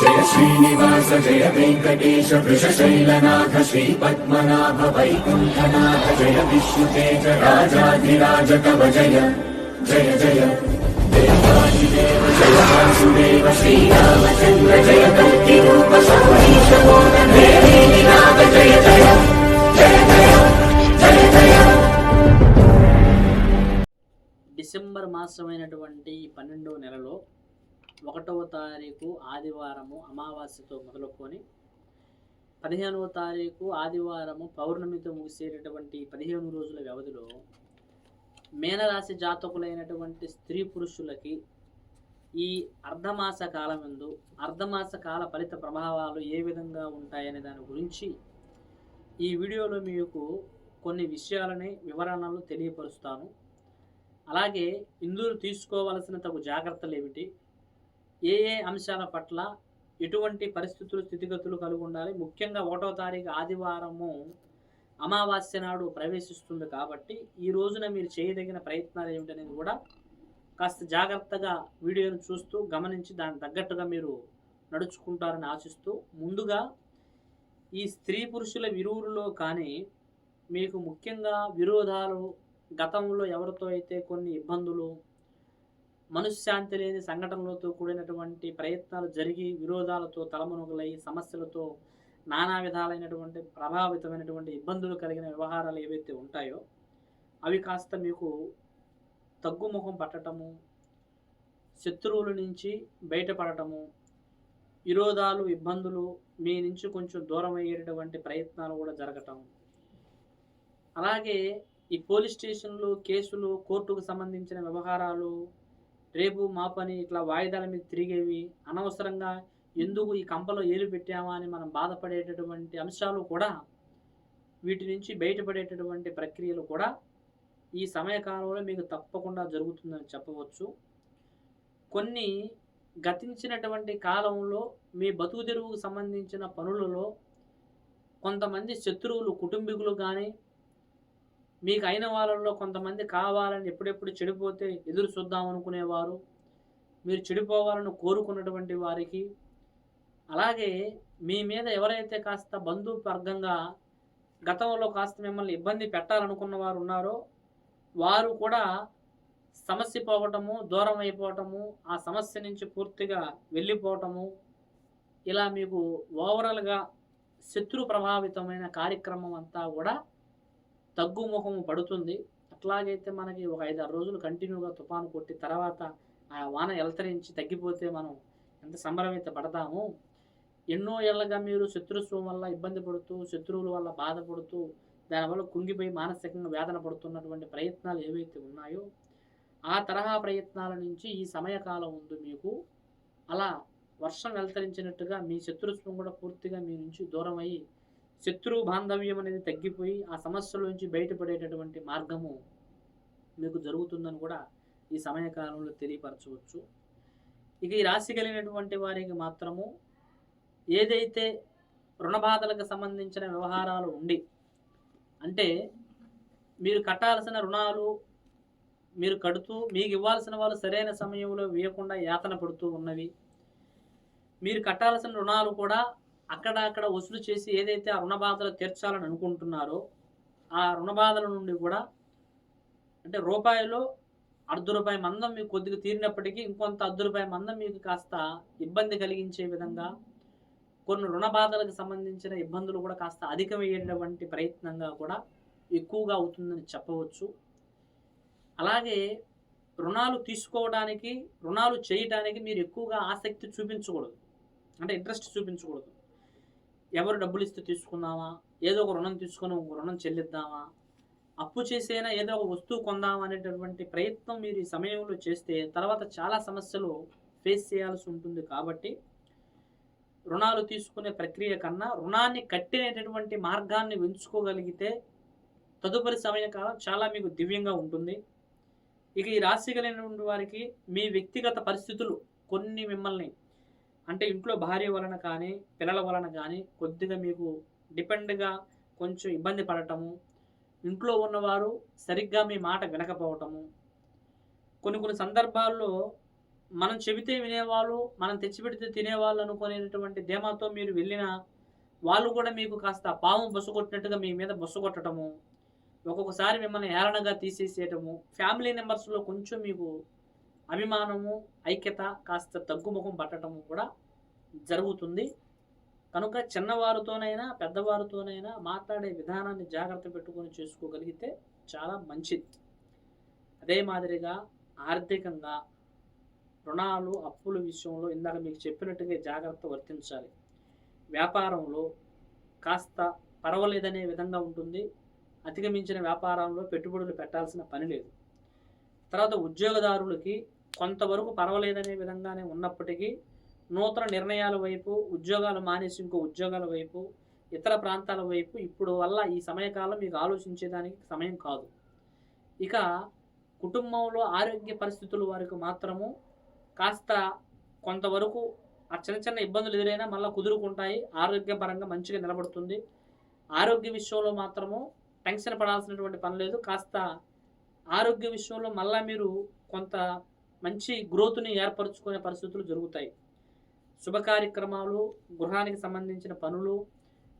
జయ శ్రీనివాస జయ వెంకటేశ వృషశైలనాథ శ్రీ పద్మనాభ వైకుంఠనాథ జయ విష్ణుతేజ రాజాధిరాజ కవ జయ జయ జయ. దేవాదిదేవ జయ వాసుదేవ శ్రీరామచంద్ర జయ కల్కి రూప శౌరీశ నాథ జయ జయ జయ జయ జయ జయ డిసెంబర్ మాసమైనటువంటి పన్నెండవ నెలలో ఒకటవ తారీఖు ఆదివారము అమావాస్యతో మొదలుకొని పదిహేనవ తారీఖు ఆదివారము పౌర్ణమితో ముగిసేటటువంటి పదిహేను రోజుల వ్యవధిలో మేనరాశి జాతకులైనటువంటి స్త్రీ పురుషులకి ఈ అర్ధమాస కాలం ఎందు అర్ధమాస కాల ఫలిత ప్రభావాలు ఏ విధంగా ఉంటాయనే దాని గురించి ఈ వీడియోలో మీకు కొన్ని విషయాలని వివరణలు తెలియపరుస్తాను. అలాగే ఇందులో తీసుకోవలసిన తగు జాగ్రత్తలు ఏమిటి ఏ ఏ అంశాల పట్ల ఎటువంటి పరిస్థితులు స్థితిగతులు కలిగి ఉండాలి? ముఖ్యంగా ఒకటో తారీఖు ఆదివారము అమావాస్య నాడు ప్రవేశిస్తుంది కాబట్టి ఈ రోజున మీరు చేయదగిన ప్రయత్నాలు ఏమిటనేది కూడా కాస్త జాగ్రత్తగా వీడియోను చూస్తూ గమనించి దానికి తగ్గట్టుగా మీరు నడుచుకుంటారని ఆశిస్తూ ముందుగా ఈ స్త్రీ పురుషుల విరువులో కానీ మీకు ముఖ్యంగా విరోధాలు గతంలో ఎవరితో అయితే కొన్ని ఇబ్బందులు మనశ్శాంతి లేని సంఘటనలతో కూడినటువంటి ప్రయత్నాలు జరిగి విరోధాలతో తలమునుగులై సమస్యలతో నానా విధాలైనటువంటి ప్రభావితమైనటువంటి ఇబ్బందులు కలిగిన వ్యవహారాలు ఏవైతే ఉంటాయో అవి కాస్త మీకు తగ్గుముఖం పట్టటము శత్రువుల నుంచి బయటపడటము విరోధాలు ఇబ్బందులు మీ నుంచి కొంచెం దూరం అయ్యేటటువంటి ప్రయత్నాలు కూడా జరగటం. అలాగే ఈ పోలీస్ స్టేషన్లు కేసులు కోర్టుకు సంబంధించిన వ్యవహారాలు రేపు మా పని ఇట్లా వాయిదాల మీద తిరిగేవి అనవసరంగా ఎందుకు ఈ కంపలో ఏలు పెట్టామా అని మనం బాధపడేటటువంటి అంశాలు కూడా వీటి నుంచి బయటపడేటటువంటి ప్రక్రియలు కూడా ఈ సమయకాలంలో మీకు తప్పకుండా జరుగుతుందని చెప్పవచ్చు. కొన్ని గతించినటువంటి కాలంలో మీ బతుకు తెరువుకు సంబంధించిన పనులలో కొంతమంది శత్రువులు కుటుంబీకులు కానీ మీకు అయిన వాళ్ళలో కొంతమంది కావాలని ఎప్పుడెప్పుడు చెడిపోతే ఎదురు చూద్దాం అనుకునేవారు. మీరు చెడిపోవాలని కోరుకున్నటువంటి వారికి అలాగే మీ మీద ఎవరైతే కాస్త బంధువర్గంగా గతంలో కాస్త మిమ్మల్ని ఇబ్బంది పెట్టాలనుకున్న వారు ఉన్నారో వారు కూడా సమస్య పోవటము దూరం అయిపోవటము ఆ సమస్య నుంచి పూర్తిగా వెళ్ళిపోవటము ఇలా మీకు ఓవరాల్గా శత్రు ప్రభావితమైన కార్యక్రమం అంతా కూడా తగ్గుముఖము పడుతుంది. అట్లాగైతే మనకి ఒక ఐదు ఆరు రోజులు కంటిన్యూగా తుఫాను కొట్టి తర్వాత ఆ వాన ఎలతరించి తగ్గిపోతే మనం ఎంత సంబరమైతే పడతాము. ఎన్నో ఏళ్ళగా మీరు శత్రుత్వం వల్ల ఇబ్బంది పడుతూ శత్రువుల వల్ల బాధపడుతూ దానివల్ల కుంగిపోయి మానసికంగా వేదన పడుతున్నటువంటి ప్రయత్నాలు ఏవైతే ఉన్నాయో ఆ తరహా ప్రయత్నాల నుంచి ఈ సమయకాలం ఉంది మీకు అలా వర్షం వెలతరించినట్టుగా మీ శత్రుత్వం కూడా పూర్తిగా మీ నుంచి దూరం అయ్యి శత్రు బాంధవ్యం అనేది తగ్గిపోయి ఆ సమస్యల నుంచి బయటపడేటటువంటి మార్గము మీకు జరుగుతుందని కూడా ఈ సమయకాలంలో తెలియపరచవచ్చు. ఇక ఈ రాశి కలిగినటువంటి వారికి మాత్రము ఏదైతే రుణబాధలకు సంబంధించిన వ్యవహారాలు ఉండి అంటే మీరు కట్టాల్సిన రుణాలు మీరు కడుతూ మీకు ఇవ్వాల్సిన వాళ్ళు సరైన సమయంలో వేయకుండా యాతన పడుతూ ఉన్నవి. మీరు కట్టాల్సిన రుణాలు కూడా అక్కడ అక్కడ వసూలు చేసి ఏదైతే ఆ రుణ బాధలు తీర్చాలని అనుకుంటున్నారో ఆ రుణ బాధల నుండి కూడా అంటే రూపాయలు అర్ధ రూపాయి మందం మీకు కొద్దిగా తీరినప్పటికీ ఇంకొంత అర్ధ రూపాయి మందం మీకు కాస్త ఇబ్బంది కలిగించే విధంగా కొన్ని రుణ బాధలకు సంబంధించిన ఇబ్బందులు కూడా కాస్త అధికమయ్యేటువంటి ప్రయత్నంగా కూడా ఎక్కువగా అవుతుందని చెప్పవచ్చు. అలాగే రుణాలు తీసుకోవడానికి రుణాలు చేయడానికి మీరు ఎక్కువగా ఆసక్తి చూపించకూడదు. అంటే ఇంట్రెస్ట్ చూపించకూడదు. ఎవరు డబ్బులు ఇస్తే తీసుకుందామా? ఏదో ఒక రుణం తీసుకొని ఒక రుణం చెల్లిద్దామా? అప్పు చేసైనా ఏదో ఒక వస్తువు కొందామా అనేటటువంటి ప్రయత్నం మీరు ఈ సమయంలో చేస్తే తర్వాత చాలా సమస్యలు ఫేస్ చేయాల్సి ఉంటుంది కాబట్టి రుణాలు తీసుకునే ప్రక్రియ కన్నా రుణాన్ని కట్టేటటువంటి మార్గాన్ని ఎంచుకోగలిగితే తదుపరి సమయకాలం చాలా మీకు దివ్యంగా ఉంటుంది. ఇక ఈ రాశి కలిగినటువంటి వారికి మీ వ్యక్తిగత పరిస్థితులు కొన్ని మిమ్మల్ని అంటే ఇంట్లో భార్య వలన కానీ పిల్లల వలన కానీ కొద్దిగా మీకు డిపెండ్గా కొంచెం ఇబ్బంది పడటము ఇంట్లో ఉన్నవారు సరిగ్గా మీ మాట వినకపోవటము. కొన్ని కొన్ని సందర్భాల్లో మనం చెబితే వినేవాళ్ళు మనం తెచ్చిపెడితే తినేవాళ్ళు అనుకునేటటువంటి ధీమాతో మీరు వెళ్ళిన వాళ్ళు కూడా మీకు కాస్త పాము బస్సు కొట్టినట్టుగా మీ మీద బస్సు కొట్టడము ఒక్కొక్కసారి మిమ్మల్ని ఏరణగా తీసేసేయటము ఫ్యామిలీ మెంబర్స్లో కొంచెం మీకు అభిమానము ఐక్యత కాస్త తగ్గుముఖం పట్టడం కూడా జరుగుతుంది. కనుక చిన్నవారితోనైనా పెద్దవారితోనైనా మాట్లాడే విధానాన్ని జాగ్రత్త పెట్టుకొని చేసుకోగలిగితే చాలా మంచిది. అదే మాదిరిగా ఆర్థికంగా రుణాలు అప్పుల విషయంలో ఇందాక మీకు చెప్పినట్టుగా జాగ్రత్త వర్తించాలి. వ్యాపారంలో కాస్త పర్వాలేదనే విధంగా ఉంటుంది. అధిగమించిన వ్యాపారంలో పెట్టుబడులు పెట్టాల్సిన పని లేదు. తర్వాత ఉద్యోగదారులకి కొంతవరకు పర్వాలేదనే విధంగానే ఉన్నప్పటికీ నూతన నిర్ణయాల వైపు ఉద్యోగాలు మానేసి ఇంకో ఉద్యోగాల వైపు ఇతర ప్రాంతాల వైపు ఇప్పుడు వల్ల ఈ సమయకాలం మీకు ఆలోచించేదానికి సమయం కాదు. ఇక కుటుంబంలో ఆరోగ్య పరిస్థితులు వారికి మాత్రము కాస్త కొంతవరకు ఆ చిన్న చిన్న ఇబ్బందులు ఎదురైనా మళ్ళీ కుదురుకుంటాయి. ఆరోగ్యపరంగా మంచిగా నిలబడుతుంది. ఆరోగ్య విషయంలో మాత్రము టెన్షన్ పడాల్సినటువంటి పని లేదు. కాస్త ఆరోగ్య విషయంలో మళ్ళీ మీరు కొంత మంచి గ్రోత్ని ఏర్పరచుకునే పరిస్థితులు జరుగుతాయి. శుభ కార్యక్రమాలు గృహానికి సంబంధించిన పనులు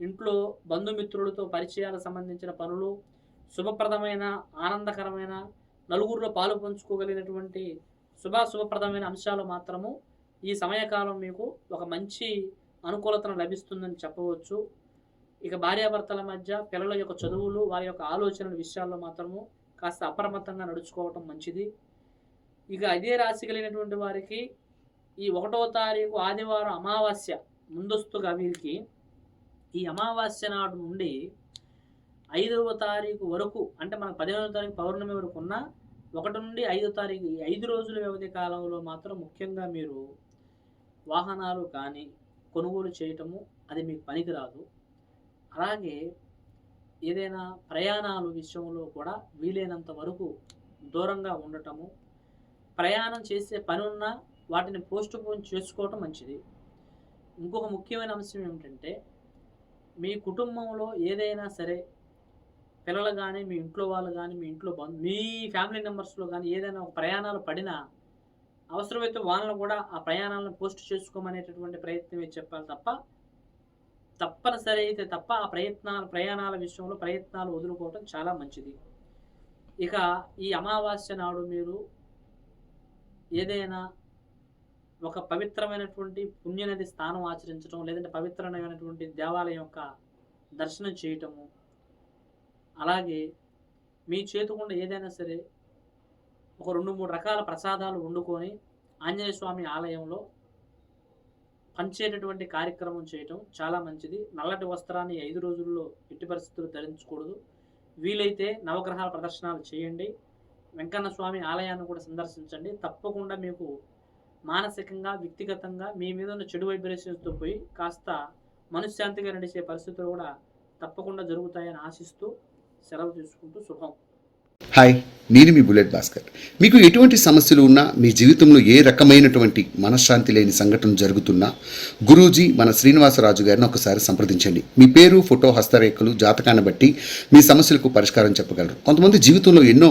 ఇంట్లో బంధుమిత్రులతో పరిచయాలకు సంబంధించిన పనులు శుభప్రదమైన ఆనందకరమైన నలుగురిలో పాలు పంచుకోగలిగినటువంటి శుభాశుభప్రదమైన అంశాలు మాత్రము ఈ సమయకాలం మీకు ఒక మంచి అనుకూలతను లభిస్తుందని చెప్పవచ్చు. ఇక భార్యాభర్తల మధ్య పిల్లల యొక్క చదువులు వారి యొక్క ఆలోచనల విషయాల్లో మాత్రము కాస్త అప్రమత్తంగా నడుచుకోవటం మంచిది. ఇక అదే రాశి కలిగినటువంటి వారికి ఈ ఒకటవ తారీఖు ఆదివారం అమావాస్య ముందస్తుగా వీరికి ఈ అమావాస్య నాడు నుండి ఐదవ తారీఖు వరకు అంటే మనకు పదిహేనవ తారీఖు పౌర్ణమి వరకు ఉన్న ఒకటి నుండి ఐదో తారీఖు ఈ ఐదు రోజుల వ్యవధి కాలంలో మాత్రం ముఖ్యంగా మీరు వాహనాలు కానీ కొనుగోలు చేయటము అది మీకు పనికిరాదు. అలాగే ఏదైనా ప్రయాణాలు విషయంలో కూడా వీలైనంత వరకు దూరంగా ఉండటము ప్రయాణం చేసే పని ఉన్నా వాటిని పోస్ట్ పోన్ చేసుకోవటం మంచిది. ఇంకొక ముఖ్యమైన అంశం ఏమిటంటే మీ కుటుంబంలో ఏదైనా సరే పిల్లలు కానీ మీ ఇంట్లో వాళ్ళు కానీ మీ ఇంట్లో మీ ఫ్యామిలీ మెంబర్స్లో కానీ ఏదైనా ఒక ప్రయాణాలు పడినా అవసరమైతే వాళ్ళని కూడా ఆ ప్రయాణాలను పోస్ట్ చేసుకోమనేటటువంటి ప్రయత్నమే చెప్పాలి తప్ప తప్పనిసరి అయితే తప్ప ఆ ప్రయత్నాలు ప్రయాణాల విషయంలో ప్రయత్నాలు వదులుకోవటం చాలా మంచిది. ఇక ఈ అమావాస్య నాడు మీరు ఏదైనా ఒక పవిత్రమైనటువంటి పుణ్యనది స్థానం ఆచరించడం లేదంటే పవిత్రమైనటువంటి దేవాలయం యొక్క దర్శనం చేయటము అలాగే మీ చేతుకుండా ఏదైనా సరే ఒక రెండు మూడు రకాల ప్రసాదాలు వండుకొని ఆంజనేయ స్వామి ఆలయంలో పంచేటటువంటి కార్యక్రమం చేయటం చాలా మంచిది. నల్లటి వస్త్రాన్ని ఐదు రోజుల్లో ఎట్టి పరిస్థితులు ధరించకూడదు. వీలైతే నవగ్రహాల ప్రదర్శనలు చేయండి. వెంకన్న స్వామి ఆలయాన్ని కూడా సందర్శించండి. తప్పకుండా మీకు మానసికంగా వ్యక్తిగతంగా మీ మీద ఉన్న చెడు వైబ్రేషన్స్తో పోయి కాస్త మనశ్శాంతిగా నడిచే పరిస్థితులు కూడా తప్పకుండా జరుగుతాయని ఆశిస్తూ సెలవు తీసుకుంటూ శుభం. హాయ్ నేను మీ బుల్లెట్ భాస్కర్. మీకు ఎటువంటి సమస్యలు ఉన్నా మీ జీవితంలో ఏ రకమైనటువంటి మనశ్శాంతి లేని సంఘటన జరుగుతున్నా గురూజీ మన శ్రీనివాసరాజు గారిని ఒకసారి సంప్రదించండి. మీ పేరు ఫోటో హస్తరేఖలు జాతకాన్ని బట్టి మీ సమస్యలకు పరిష్కారం చెప్పగలరు. కొంతమంది జీవితంలో ఎన్నో